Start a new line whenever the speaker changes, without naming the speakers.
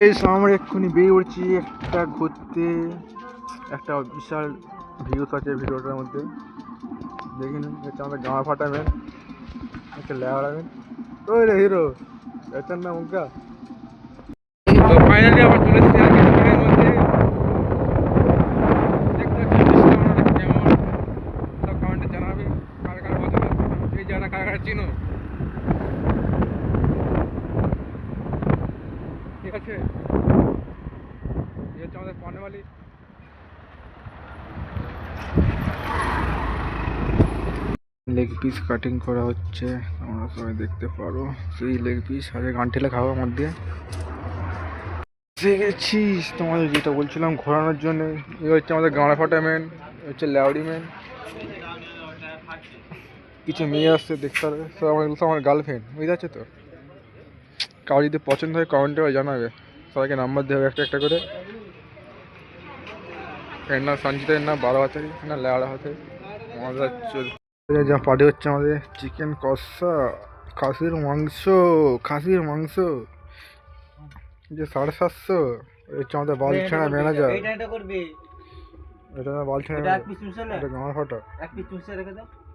এই সময় আমরা এক্ষুনি বেরিয়ে পড়ছি একটা ঘুরতে একটা বিশাল ভিউস আছে ভিডিওটার মধ্যে দেখে নিন হচ্ছে আমাদের জামা ফাটাবেন হচ্ছে লেওয়ারাবেন ওই রে হিরো এটার নাম মুখা তো ফাইনালি আবার চলে এসেছি আর কিছুক্ষণের মধ্যে দেখতে পাচ্ছি দৃশ্যটা কেমন সব কমেন্টে জানাবে কার কার পছন্দ এই জায়গাটা কার কার চিনো হচ্ছে আমাদের লেগ পিস কাটিং করা হচ্ছে, তোমরা সবাই দেখতে পারো। সেই লেগ পিস আগে গান ঠেলে খাওয়ার মধ্যে। এসে গেছিস তোমাদের যেটা বলছিলাম ঘোরানোর জন্য, এ হচ্ছে আমাদের গাঁড়া ফাটা ম্যান হচ্ছে ল্যাউডি ম্যান কিছু মেয়ে আসছে দেখতে আমার সব আমার গার্লফ্রেন্ড বুঝতে পারছ তো? কারও যদি পছন্দ হয় কমেন্টে জানাবে। সবাইকে নাম্বার দেবে একটা একটা করে। এর নাম সঞ্জিতা এর নাম বারো হাতারি না লেওড়া হাতারি আমাদের চল- যা পার্টি হচ্ছে আমাদের। চিকেন কষা খাসির মাংস খাসির মাংস। যে সাড়ে সাতশো হচ্ছে আমাদের বালছেনা ম্যানেজার
এইটা এটা
এটা বালছেনা
এটা নে।
গাঁর ফাটা।
এক পিস রেখে দে।